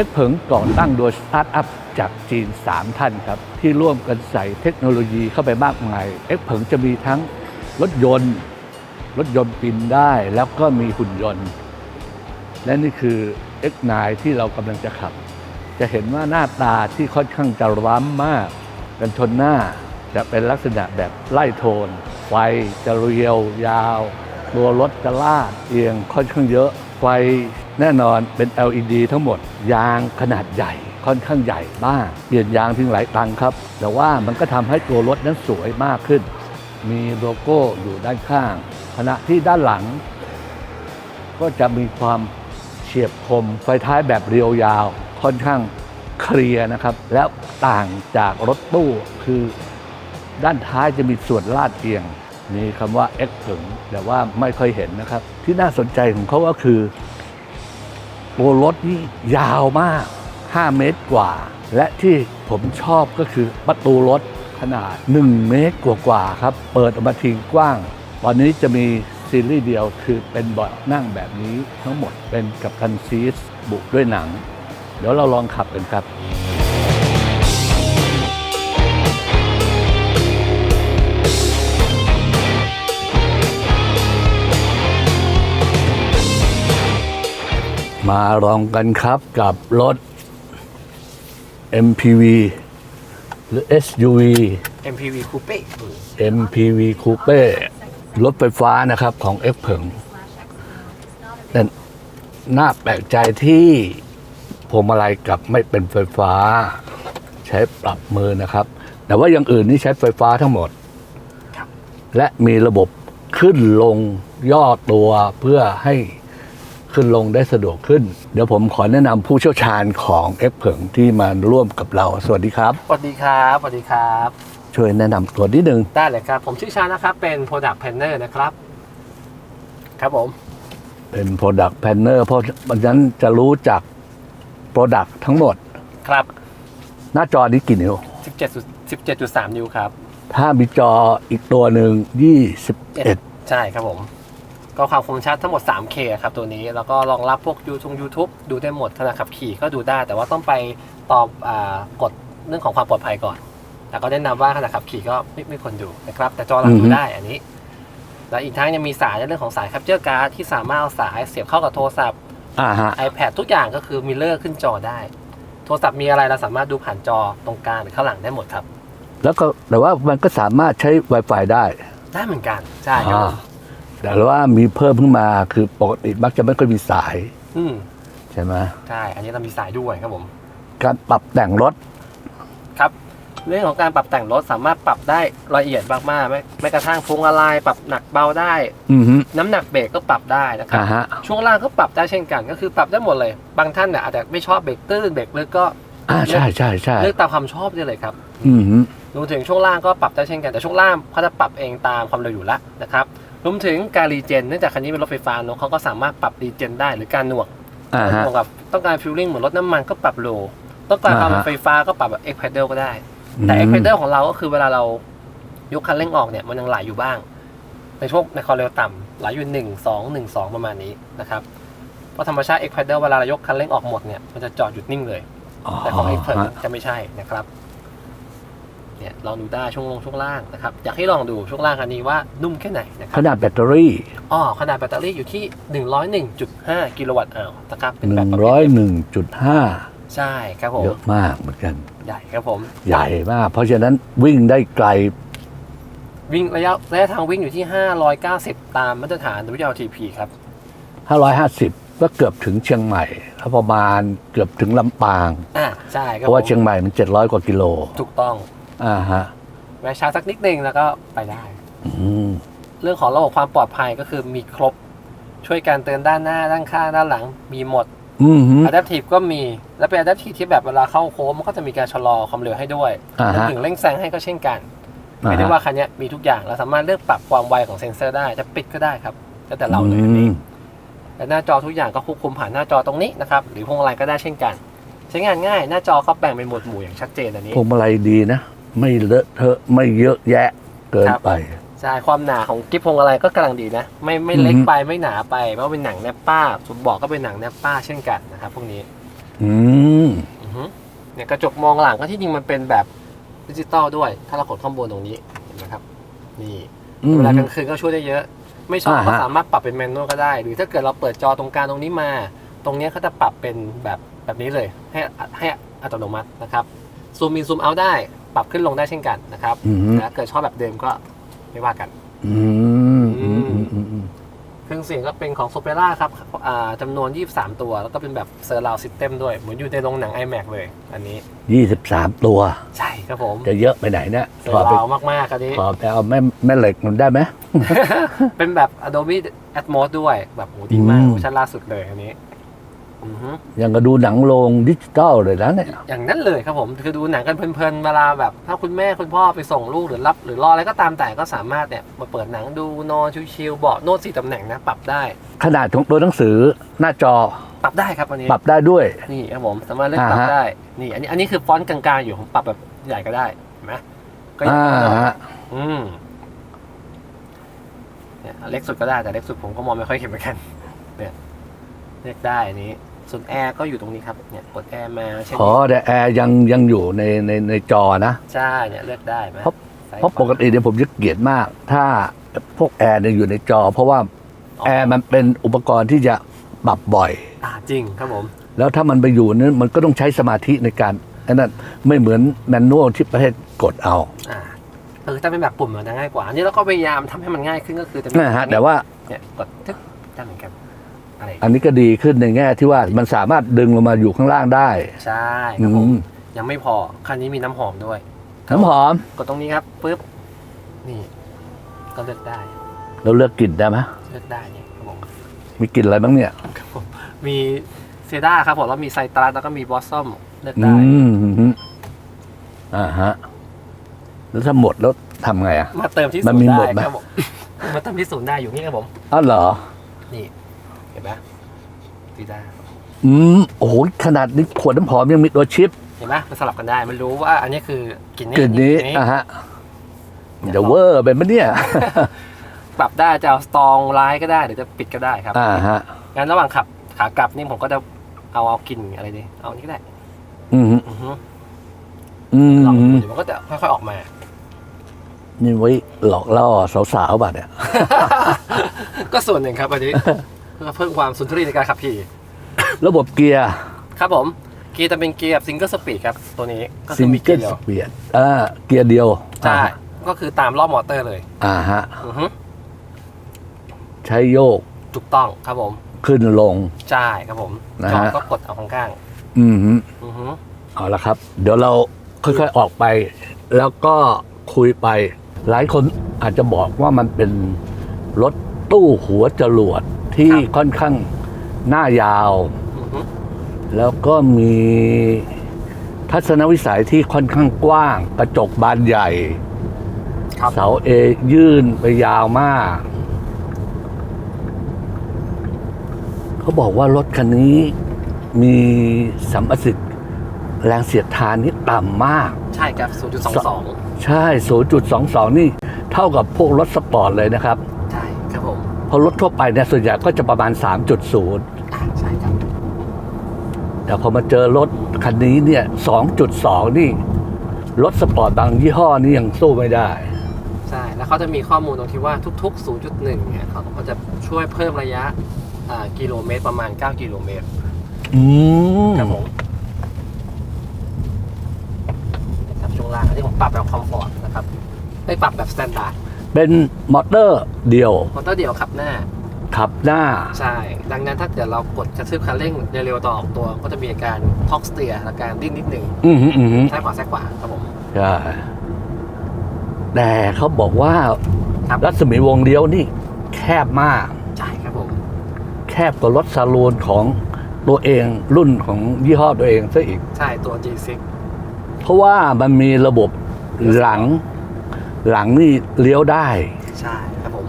อ็กเผิงก่อตั้งโดยสตาร์ทอัพจากจีน 3 ท่านครับ ที่ร่วมกันใส่เทคโนโลยีเข้าไปมากมายเอ็กเผิงจะมีทั้งรถยนต์ รถยนต์บินได้แล้วก็มีหุ่นยนต์ และนี่คือ X9 ที่เรากำลังจะขับ จะเห็นว่าหน้าตาที่ค่อนข้างจะร้ำมากกันชนหน้าจะเป็นลักษณะแบบไล่โทน ไฟจะเรียวยาว ตัวรถจะลาดเอียงค่อนข้างเยอะ ไฟ แน่นอนเป็น LED ทั้งหมด ยางขนาดใหญ่ค่อนข้างใหญ่มาก เปลี่ยนยางทิ้งหลายตังค์ครับ แต่ว่ามันก็ทำให้ตัวรถนั้นสวยมากขึ้น มีโลโก้อยู่ด้านข้าง ขณะที่ด้านหลัง ก็จะมีความเฉียบคม ไฟท้ายแบบเรียวยาว ค่อนข้างเคลียร์นะครับ แล้วต่างจากรถตู้คือด้านท้ายจะมีส่วนลาดเอียง มีคำว่า X ถึงแต่ว่าไม่ค่อยเห็นนะครับ ที่น่าสนใจของเขาก็คือ ตัวรถนี่ยาวมาก 5 เมตรกว่า และที่ผมชอบก็คือประตูรถขนาด 1 เมตรกว่าๆครับ เปิดออกมาทิ้งกว้าง ตอนนี้จะมีซีรีส์เดียวคือเป็นเบาะนั่งแบบนี้ทั้งหมดเป็นกับคันซีสบุกด้วยหนัง เดี๋ยวเราลองขับกันครับ มาลองกันครับกับรถ MPV หรือ SUV MPV Coupe MPV Coupe รถไฟฟ้านะครับของ X เผิงแต่น่าแปลกใจที่พวงมาลัยกลับไม่เป็นไฟฟ้า ใช้ปรับมือนะครับ แต่ว่าอย่างอื่นนี่ใช้ไฟฟ้าทั้งหมดครับและมีระบบขึ้นลงย่อตัวเพื่อให้ ขึ้นลงได้สะดวกขึ้น เดี๋ยวผมขอแนะนำผู้เชี่ยวชาญของ X เผิงที่มาร่วมกับเรา สวัสดีครับ สวัสดีครับสวัสดีครับ ช่วยแนะนำตัวนิดนึง ได้เลยครับ ผมชื่อชานะครับ เป็น Product Planner นะครับ ครับผม เป็น Product Planner เพราะมันนั้นจะรู้จัก Product ทั้งหมด ครับ หน้าจอนี้กี่นิ้ว 17 17.3 นิ้วครับ ถ้ามีจออีกตัวหนึ่ง21 ใช่ครับผม ก็ความคมชัดทั้งหมด 3K ครับตัวนี้ แล้วก็รองรับพวก YouTube YouTube ดูได้หมดขณะขับขี่ก็ดูได้ แต่ว่าต้องไปตอบอากฎเรื่องของความปลอดภัยก่อน แต่ก็แนะนำว่าขณะขับขี่ก็ไม่ไม่ควรดูนะครับ แต่จอหลังอือดูฮึได้อันนี้ แล้วอีกทั้งยังมีสายในเรื่องของสาย Capture Card ที่สามารถเอาสายเสียบเข้ากับโทรศัพท์อ่าฮะ iPad ทุกอย่างก็คือมิเลอร์ขึ้นจอได้ โทรศัพท์มีอะไรเราสามารถดูผ่านจอตรงกลางหรือข้างหลังได้หมดครับ แล้วก็แต่ว่ามันก็สามารถใช้ Wi-Fi ได้ ได้เหมือนกันใช่ครับอ่าผม แต่ว่ามีเพิ่มขึ้นมาคือปกติมักจะไม่ค่อยมีสายอืมใช่ไหมใช่ อันนี้เรามีสายด้วยครับผม การปรับแต่งรถครับ เรื่องของการปรับแต่งรถสามารถปรับได้ละเอียดมากๆไม่ไม่กระทั่งพวงอะไรปรับหนักเบาได้ อือฮึน้ำหนักเบรกก็ปรับได้นะครับ อ่าฮะช่วงล่างก็ปรับได้เช่นกัน ก็คือปรับได้หมดเลย บางท่านเนี่ยอาจจะไม่ชอบเบรกตื้นเบรกลึกก็อ่าใช่ใช่ใช่เลือกตามความชอบได้เลยครับอือฮึรวมถึงช่วงล่างก็ปรับได้เช่นกันแต่ช่วงล่างเขาจะปรับเองตามความเร็วอยู่แล้วนะครับ รวมถึงการรีเจนเนื่องจากคันนี้เป็นรถไฟฟ้าเนอะเขาก็สามารถปรับรีเจนได้หรือการหน่วงอ่าหฮะน่วงกับต้องการฟิลลิ่งเหมือนรถน้ำมันก็ปรับโลต้องการความอ่าฮะ ไฟฟ้าก็ปรับแบบเอ็กเพดเดิลก็ได้ แต่เอ็กเพดเดิลของเราก็คือเวลาเรายกคันเร่งออกเนี่ยมันยังไหลอยู่บ้าง ในช่วงในความเร็วต่ำไหลอยู่หนึ่งสองหนึ่งสองประมาณนี้นะครับเพราะธรรมชาติเอ็กเพดเดิลเวลาเรายกคันเร่งออกหมดเนี่ยมันจะจอดหยุดนิ่งเลย แต่ของ X เฮะจะไม่ใช่นะครับ เนี่ยลองดูได้ช่วงลงช่วงล่างนะครับอยากให้ลองดูช่วงล่างคันนี้ว่านุ่มแค่ไหนนะคขรับนาดแบตเตอรี่อ๋อขนาดแบตเตอรี่อยู่ที่ 101.5 กิโลวัตต์อาวนะครับเป็นหแบบนึ่งประเภร้อยทหนึ่งจุดห้าใช่ครับผมเยอะมากเหมือนกัน ใหญ่ครับผม ใหญ่มาก เพราะฉะนั้นวิ่งได้ไกล วิ่งระยะระยะทางวิ่งอยู่ที่ 590 ตามมาตรฐาน WLTP ครับ 550 ก็เกือบถึงเชียงใหม่แล้วประมาณเกือบถึงลำปาง อ่าใช่คเพรับราะว่าผมเชียงใหม่มัน 700 กว่ากิโล ถูกต้อง อ่าฮะแวะชาร์จสักนิดนึงแล้วก็ไปได้ อืมเรื่องของระบบความปลอดภัยก็คือมีครบ ช่วยการเตือนด้านหน้าด้านข้างด้านหลัง มีหมด อืมฮึ Adaptive ก็มี และเป็น Adaptive ที่แบบเวลาเข้าโค้งมันก็จะมีการชะลอความเร็วให้ด้วยอ่ารวมฮะถึงเร่งแซงให้ก็เช่นกันอ่าไม่ได้ฮะว่าคันเนี้ยมีทุกอย่างเราสามารถเลือกปรับความไวของเซ็นเซอร์ได้จะปิดก็ได้ครับแล้วแต่เราเลยอันอืนี้มและหน้าจอทุกอย่างก็ควบคุมผ่านหน้าจอตรงนี้นะครับ หรือพวงมาลัยก็ได้เช่นกัน ใช้งานง่ายหน้าจอเขาแบ่งเป็นหมวดหมู่อย่างชัดเจนอันนี้ พวงมาลัยดีนะ ไม่เลอะเทอะไม่เยอะแยะเกินครับไปใช่ความหนาของกิ๊บพวงมาลัยก็กำลังดีนะ ไม่ไม่เล็กอือฮึไปไม่หนาไปเพราะว่าเป็นหนังแนปป้าสุดบอกก็เป็นหนังแนปป้าเช่นกันนะครับพวกนี้ อืมอือฮึเนี่ยกระจกมองหลังก็ที่จริงมันเป็นแบบดิจิตอลด้วย ถ้าเรากดข้างบนตรงนี้เห็นไหมครับ นี่อืมเวลากลางคืนก็ช่วยได้เยอะ ไม่ชอบอ่าฮะก็สามารถปรับเป็นแมนนวลก็ได้ หรือถ้าเกิดเราเปิดจอตรงกลางตรงนี้มา ตรงเนี้ยเขาจะปรับเป็นแบบแบบนี้เลย ให้ให้อัตโนมัตินะครับซูมอินซูมเอาได้ ปรับขึ้นลงได้เช่นกันนะครับอืมถ้าเกิดชอบแบบเดิมก็ไม่ว่ากัน อืมอืมอืมอืมอืมเครื่องเสียงก็เป็นของ s o p e r a ครับอ่าจำนวน 23 ตัว แล้วก็เป็นแบบเซอร์ราวซิสเต็มด้วย เหมือนอยู่ในโรงหนัง iMac เลย อันนี้ยี่สิบสามตัว ใช่ครับผมจะเยอะไปไหนเนี่ยเซอขอร์ไปราวมากๆอันนี้ขอไปเอาแม่แม่เหล็กมันได้ไหม เป็นแบบ Adobe Atmos ด้วยแบบโหดีมากอืม เวอร์ชันล่าสุดเลยอันนี้ อือฮึยังก็ดูหนังโรงดิจิตอลเลยนะเนี่ยอย่างนั้นเลยครับผมคือดูหนังกันเพลินๆเวลาแบบถ้าคุณแม่คุณพ่อไปส่งลูกหรือรับ หรือรออะไรก็ตามแต่ก็สามารถเนี่ยมาเปิดหนังดูนอนชิวๆเบาะโน้ตสี่ตำแหน่งนะปรับได้ ขนาดของตัวหนังสือหน้าจอปรับได้ครับอันนี้ปรับได้ด้วยนี่ครับผมสามารถเลือกปรับอ่าฮะได้นี่อันนี้อันนี้คือฟอนต์กลางๆอยู่ผมปรับแบบใหญ่ก็ได้เห็นไหมก็ยังอ่าได้ฮะอืมเนี่ยเล็กสุดก็ได้แต่เล็กสุดผมก็มองไม่ค่อยเห็นเหมือนกันเนี่ยเลือกได้อันนี้ ส่วนแอร์ก็อยู่ตรงนี้ครับเนี่ยกดแอร์มาเช่นขอแต่แอร์ยังยังอยู่ในในในจอนะ ใช่เนี่ยเลือกได้ไหมเพราะซ้ยเพราะขวาปกติเนี่ยผมจะเกลียดมาก ถ้าพวกแอร์เนี่ยอยู่ในจอ เพราะว่าอ๋อแอร์มันเป็นอุปกรณ์ที่จะปรับบ่อยอ่าจริงครับผม แล้วถ้ามันไปอยู่นั้นมันก็ต้องใช้สมาธิในการอันนั้นไม่เหมือนแมนนวลที่ประเทศกดเอาอ่าคือถ้าเป็นแบบปุ่มมันจะง่ายกว่าอันนี้เราก็พยายามทำให้มันง่ายขึ้นก็คือจะมีนะฮะแต่ว่าเนี่ยกดทึกได้เหมือนกัน อะไรอันนี้ก็ดีขึ้นในแง่ที่ว่ามันสามารถดึงลงมาอยู่ข้างล่างได้ ใช่คอืรับผมมยังไม่พอคันนี้มีน้ำหอมด้วยน้ำหอม กดตรงนี้ครับปุ๊บนี่ ก็เลือกได้เราเลือกกลิ่นได้ไหมเลือกได้เนี่ยครับผมมีกลิ่นอะไรบ้างเนี่ยครับผมมีเซด้าครับผมแล้วมีไซตรัสแล้วก็มีบอสซัมเลือกอืได้ มอืมอ่าฮะ แล้วถ้าหมดแล้วทำไงอะ มาเติมที่มัศูนนมีย์หมได้ดไหม ครับผมมาเติมที่ศูนย์ได้อยู่นี่ครับผม อ้าวเหรอ นี่ เห็นไหมเซด้าอืมโอ้โหขนาดนี้ขวดน้ำหอมยังมีตัวชิปเห็นไหมมันสลับกันได้ มันรู้ว่าอันนี้คือกลิ่นนี้กลิ่นนี้กลิ่อะฮะเดี๋ยวเวอร์เป็นปะเนี่ย ปรับได้จะเอาสตองไลท์ก็ได้หรือจะปิดก็ได้ครับอ่าฮะงั้นระหว่างขับขากลับนี่ผมก็จะเอาเอากลิ่นอะไรดีเอาอันนี้ก็ได้ อืมอือฮึอืมลองดูเดี๋ยวมันก็จะค่อยๆออกมานี่ไว้หลอกล่อสาวๆป่ะเนี่ย ก็ส่วนหนึ่งครับอันนี้เพื่อเพิ่มความสุนทรีในการขับขี่ ระบบเกียร์ครับผม เกียร์จะเป็นเกียร์ซิงเกิลสปีดครับ ตัวนี้ก็คืซิองมีเกีเกิยลร์เดียวสเปียดอ่าเกียร์เดียวใช่ก็คือตามรอบมอเตอร์เลยอ่าฮะ อือฮึใช้โยกถูกต้องครับผมขึ้นลง ใช่ครับผมนะจอฮะก็กดเอาข้างอืมฮึๆอือฮึเอาละครับ เดี๋ยวเราค่อยๆออกไป แล้วก็คุยไป หลายคนอาจจะบอกว่ามันเป็นรถตู้หัวจรวด ที่ค่อนข้างหน้ายาวอือฮึแล้วก็มีทัศนวิสัยที่ค่อนข้างกว้าง กระจกบานใหญ่ครับเสาเอยื่นไปยาวมาก เขาบอกว่ารถคันนี้มีสัมประสิทธิ์แรงเสียดทานนี่ต่ำมาก ใช่ครับ 0.22 ใช่ 0.22 นี่เท่ากับพวกรถสปอร์ตเลยนะครับใช่ครับผม เพราะรถทั่วไปเนี่ยส่วนใหญ่ก็จะประมาณ 3.0อ่าใช่ครับ แต่พอมาเจอรถคันนี้เนี่ย 2.2 นี่ รถสปอร์ตบางยี่ห้อนี่ยังสู้ไม่ได้ ใช่ แล้วเขาจะมีข้อมูลตรงที่ว่าทุก ๆ 0.1 เนี่ยเขาก็จะช่วยเพิ่มระยะอ่ากิโลเมตรประมาณ 9 กิโลเมตรอืมครับผมครับช่วงล่างอันนี้ผมปรับแบบคอมฟอร์ตนะครับไม่ปรับแบบสแตนดาร์ด เป็นมอเตอร์เดียวมอเตอร์เดียวขับหน้า ขับหน้า ใช่ ดังนั้นถ้าเกิดเรากดกระทืบคันเร่งเร็วๆต่อออกตัวก็จะมีอาการท็อกสเตียอาการดิ้นนิดหนึ่งอืมฮึอืมฮึซ้ายขวาซ้ายขวาครับผมใช่แต่เขาบอกว่าครับรัศมีวงเลี้ยวนี่แคบมาก ใช่ครับผมแคบกว่ารถซาลูนของตัวเองรุ่นของยี่ห้อตัวเองซะอีก ใช่ตัว G6 เพราะว่ามันมีระบบหลัง หลังนี่เลี้ยวได้ใช่ครับผม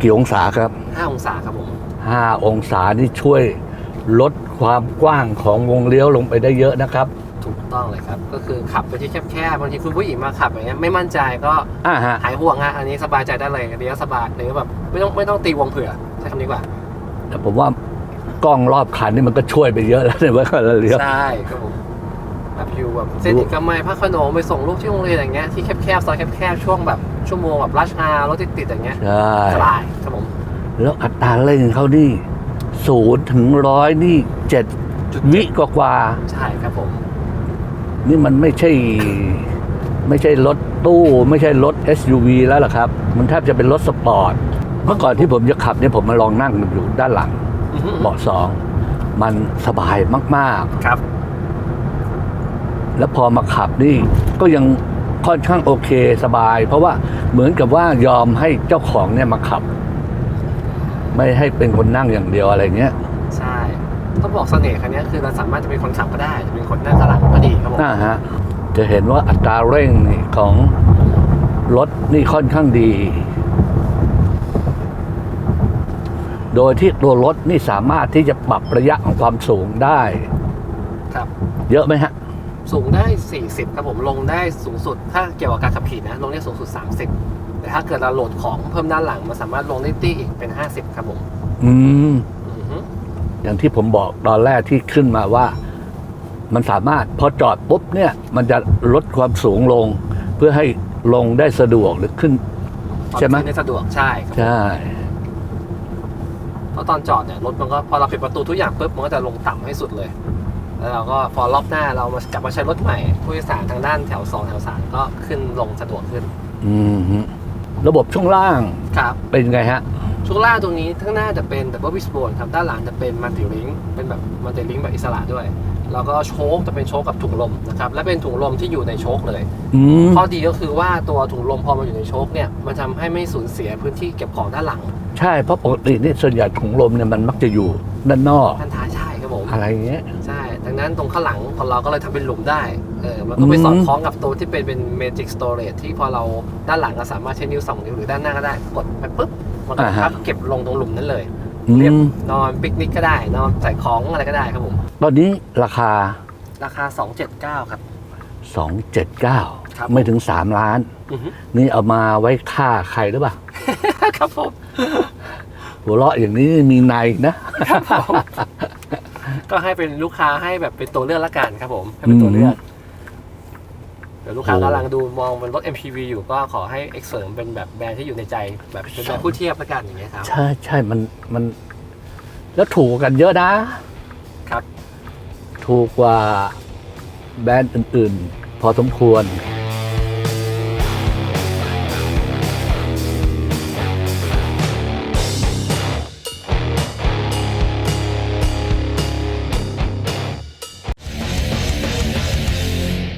กี่องศาครับ5องศาครับผมห้าองศานี่ช่วยลดความกว้างของวงเลี้ยวลงไปได้เยอะนะครับ ถูกต้องเลยครับ ก็คือขับไปที่แคบๆบางทีคุณผู้หญิงมาขับอย่างเงี้ยไม่มั่นใจก็อ่าฮะหายห่วงฮะอันนี้สบายใจได้เลยเลี้ยวสบายหรือแบบไม่ต้องไม่ต้องตีวงเผื่อใช้คำนี้ดีกว่าแต่ผมว่ากล้องรอบคันนี่มันก็ช่วยไปเยอะแล้วในเมื่อเราเลี้ยวใช่ครับผม แบบอยู่แบบเส้นเอกมัยพระโขนงไปส่งลูกที่โรงเรียนอย่างเงี้ยที่แคบๆซอยแคบๆช่วงแบบชั่วโมงแบบรัชอารถติดๆอย่างเงี้ยใช่สบายครับผมแล้วอัตราเร่งเขานี่ศูนย์ถึงร้อยนี่เจ็ดจุดวิกว่าใช่ครับผมๆนี่มันไม่ใช่ ไม่ใช่รถตู้ ไม่ใช่รถ SUV แล้วล่ะครับ มันแทบจะเป็นรถสปอร์ตเมื่อก่อนที่ผมจะขับเนี่ยผมมาลองนั่งอยู่ด้านหลังอือฮึเบาะสอง มันสบายมากครับๆ แล้วพอมาขับนี่ก็ยังค่อนข้างโอเคสบาย เพราะว่าเหมือนกับว่ายอมให้เจ้าของเนี่ยมาขับ ไม่ให้เป็นคนนั่งอย่างเดียวอะไรเงี้ยใช่ต้องบอกเสน่ห์คันนี้คือเราสามารถจะเป็นคนขับก็ได้จะเป็นคนนั่งข้างหลังก็ดีครับผมนะฮะจะเห็นว่าอัตราเร่งนี่ของรถนี่ค่อนข้างดี โดยที่ตัวรถนี่สามารถที่จะปรับระยะของความสูงได้ ครับ เยอะไหมฮะ สูงได้ 40 ครับผมลงได้สูงสุด ถ้าเกี่ยวกับการขับขี่นะลงได้สูงสุด 30 แต่ถ้าเกิดเราโหลดของเพิ่มด้านหลังมันสามารถลงได้ตี้อีกเป็น 50 ครับผม อืม อือฮึอย่างที่ผมบอกตอนแรกที่ขึ้นมาว่า มันสามารถพอจอดปุ๊บเนี่ย มันจะลดความสูงลง เพื่อให้ลงได้สะดวกหรือขึ้น ใช่ไหมตอนขึ้นได้สะดวกใช่ครับผมใช่เพราะตอนจอดเนี่ยรถมันก็พอเราปิดประตูทุกอย่างปุ๊บมันก็จะลงต่ำให้สุดเลย แล้วเราก็พอรอบหน้าเรามากลับมาใช้รถใหม่ผู้โดยสารทางด้านแถวสองแถวสามก็ขึ้นลงสะดวกขึ้นอืมฮึระบบช่วงล่างครับ เป็นไงฮะ ช่วงล่างตรงนี้ข้างหน้าจะเป็นดับเบิลวิสโบนครับด้านหลังจะเป็นมัลติลิงเป็นแบบมัลติลิงแบบอิสระด้วย แล้วก็โชคจะเป็นโชคกับถุงลมนะครับและเป็นถุงลมที่อยู่ในโชคเลย อืมข้อดีก็คือว่าตัวถุงลมพอมันอยู่ในโชคเนี่ยมันทำให้ไม่สูญเสียพื้นที่เก็บของด้านหลังใช่เพราะปกตินี่ส่วนใหญ่ถุงลมเนี่ยมันมักจะอยู่ด้านนอกท่านท้ายใช่ครับผมอะไรเงี้ย ใช่ ดังนั้นตรงข้างหลังของเราก็เลยทำเป็นหลุมได้เออมันก็ไปสอดคล้องกับตัวที่เป็นเป็น Magic Storage ที่พอเราด้านหลังก็สามารถใช้นิ้วสองนิ้วหรือด้านหน้าก็ได้กดไปปุ๊บมันก็อ่าฮะพับเก็บลงตรงหลุมนั้นเลยอืเรียบมนอนปิกนิกก็ได้นอนใส่ของอะไรก็ได้ครับผมตอนนี้ราคาราคา 279 ครับ 279ครับไม่ถึง 3 ล้านอือฮึนี่เอามาไว้ค่าใครหรือเปล่า ครับผม หัวเราะอย่างนี้มีในนะ ก็ให้เป็นลูกค้าให้แบบเป็นตัวเลือกละกันครับผมให้เป็นตัวเลือกเดี๋ยวลูกค้ากำลังดูมองเป็นรถ MPV อยู่ก็ขอให้เอ็กเสริมเป็นแบบแบรนด์ที่อยู่ในใจแบบเป็นแบรนด์ผู้เทียบละกันอย่างเงี้ยครับ ใช่ใช่มันมัน แล้วถูกกันเยอะนะครับ ถูกกว่าแบรนด์อื่น ๆ พอสมควรอื